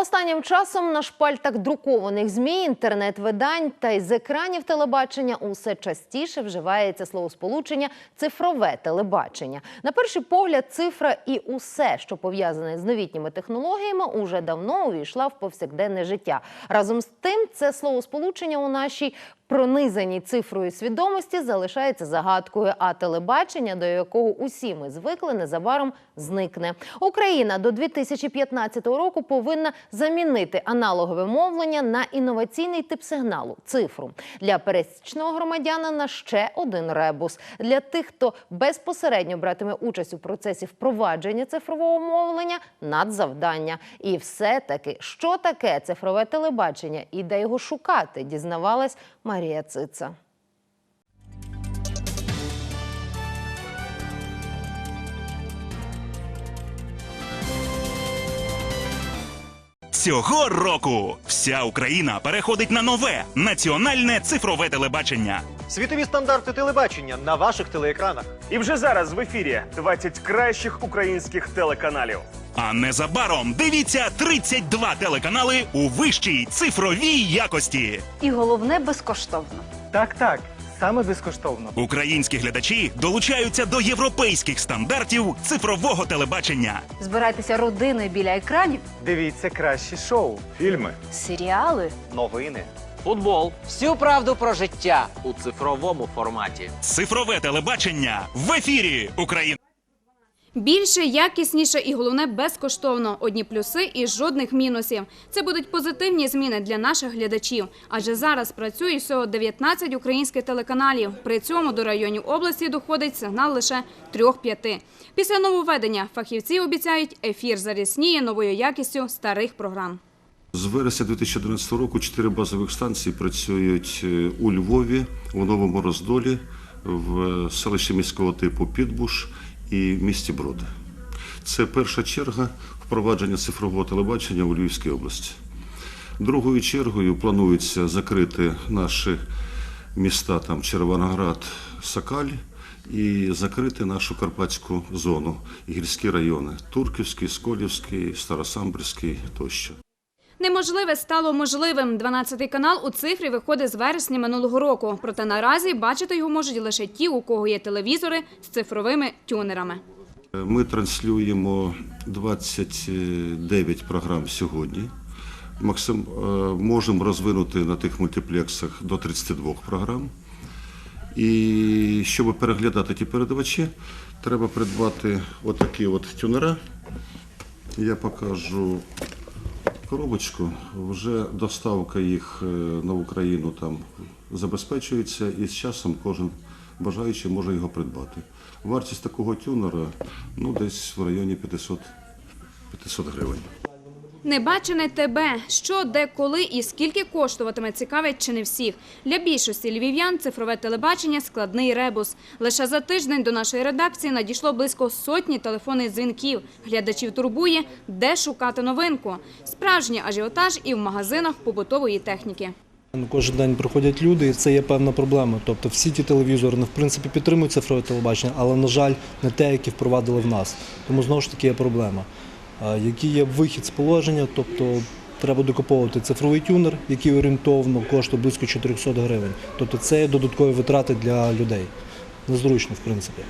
Останнім часом на шпальтах друкованих ЗМІ, інтернет-видань та й з екранів телебачення усе частіше вживається словосполучення цифрове телебачення. На перший погляд, цифра і усе, що пов'язане з новітніми технологіями, уже давно увійшла в повсякденне життя. Разом з тим, це словосполучення у нашій пронизаній цифрою свідомості залишається загадкою, а телебачення, до якого усі ми звикли, незабаром зникне. Україна до 2015 року повинна замінити аналогове мовлення на інноваційний тип сигналу цифру для пересічного громадянина. Ще один ребус для тих, хто безпосередньо братиме участь у процесі впровадження цифрового мовлення надзавдання. І все таки, що таке цифрове телебачення і де його шукати, дізнавалась Марія Цица. Цього року вся Україна переходить на нове національне цифрове телебачення. Світові стандарти телебачення на ваших телеекранах. І вже зараз в ефірі 20 кращих українських телеканалів. А незабаром дивіться 32 телеканали у вищій цифровій якості. І головне безкоштовно. Так, так, саме безкоштовно. Українські глядачі долучаються до європейських стандартів цифрового телебачення. Збирайтеся родиною біля екранів, Дивіться кращі шоу. Фільми. серіали. Новини. Футбол. Всю правду про життя у цифровому форматі. Цифрове телебачення в ефірі Україна. Більше, якісніше і головне безкоштовно. Одні плюси і жодних мінусів. Це будуть позитивні зміни для наших глядачів. Адже зараз працює всього 19 українських телеканалів. При цьому до районів області доходить сигнал лише 3-5. Після нововведення фахівці обіцяють, ефір зарісніє новою якістю старих програм. З вересня 2011 року чотири базових станції працюють е, у Львові, у Новому Роздолі, в селищі міського типу Підбуш і місті Брод. Це перша черга впровадження цифрового телебачення у Львівській області. Другою чергою планується закрити наші міста там Червоноград, Сакаль і закрити нашу карпатську зону, гірські райони Турківський, Сколівський, Старосамбірський тощо. Неможливе стало можливим. 12-й канал у цифрі виходить з вересня минулого року. Проте наразі бачити його можуть лише ті, у кого є телевізори з цифровими тюнерами. Ми транслюємо 29 програм сьогодні. Максим, е, можемо розвинути на тих мультиплексах до 32 програм. І щоб переглядати ті передавачі, треба придбати отакі от тюнера. Я покажу коробочку. Вже доставка їх е, на Україну там забезпечується, і з часом кожен бажаючий може його придбати. Вартість такого тюнера ну, десь в районі 500, 500 гривень. Небачене тебе, що, де, коли і скільки коштуватиме, цікавить чи не всіх. Для більшості львів'ян цифрове телебачення – складний ребус. Лише за тиждень до нашої редакції надійшло близько сотні телефонних дзвінків. Глядачів турбує, де шукати новинку. Справжній ажіотаж і в магазинах побутової техніки. Кожен день приходять люди, і це є певна проблема. Тобто всі ті телевізори ну, в принципі підтримують цифрове телебачення, але, на жаль, не те, які впровадили в нас. Тому знову ж таки є проблема. Який є вихід з положення, тобто треба докуповувати цифровий тюнер, який орієнтовно коштує близько 400 гривень. Тобто це є додаткові витрати для людей. Незручно, в принципі.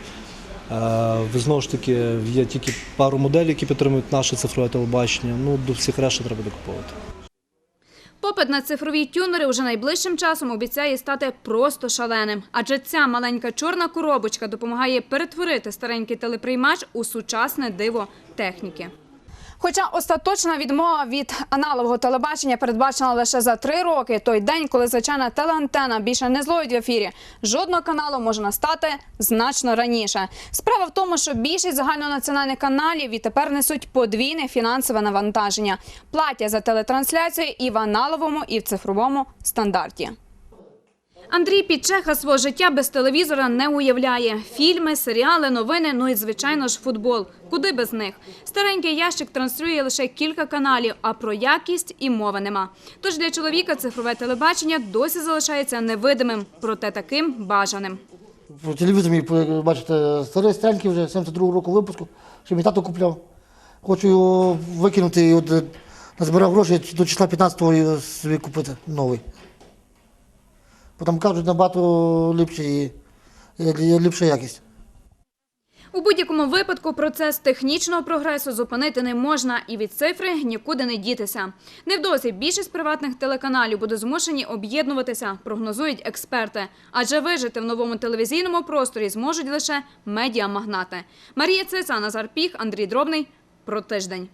Ви знову ж таки є тільки пару моделей, які підтримують наше цифрове телебачення. Ну, до всіх решти треба докуповувати. Попит на цифрові тюнери уже найближчим часом обіцяє стати просто шаленим. Адже ця маленька чорна коробочка допомагає перетворити старенький телеприймач у сучасне диво техніки. Хоча остаточна відмова від аналогового телебачення передбачена лише за три роки, той день, коли звичайна телеантена більше не зловить в ефірі, жодного каналу може настати значно раніше. Справа в тому, що більшість загальнонаціональних каналів відтепер несуть подвійне фінансове навантаження, платять за телетрансляцію і в аналоговому, і в цифровому стандарті. Андрій Підчеха свого життя без телевізора не уявляє. Фільми, серіали, новини, ну і звичайно ж футбол. Куди без них? Старенький ящик транслює лише кілька каналів, а про якість і мови нема. Тож для чоловіка цифрове телебачення досі залишається невидимим, проте таким бажаним. По телевізорі, як бачите, старий стрельки вже 72 року випуску, що мій тато купляв. Хочу його викинути і е, Назбирав гроші до числа 15-го собі купити новий. Бо там кажуть набагато ліпше і, ліпша якість. У будь-якому випадку процес технічного прогресу зупинити не можна і від цифри нікуди не дітися. Невдовзі більшість приватних телеканалів буде змушені об'єднуватися, прогнозують експерти. Адже вижити в новому телевізійному просторі зможуть лише медіамагнати. Марія Цица, Назар Піх, Андрій Дробний. Про тиждень.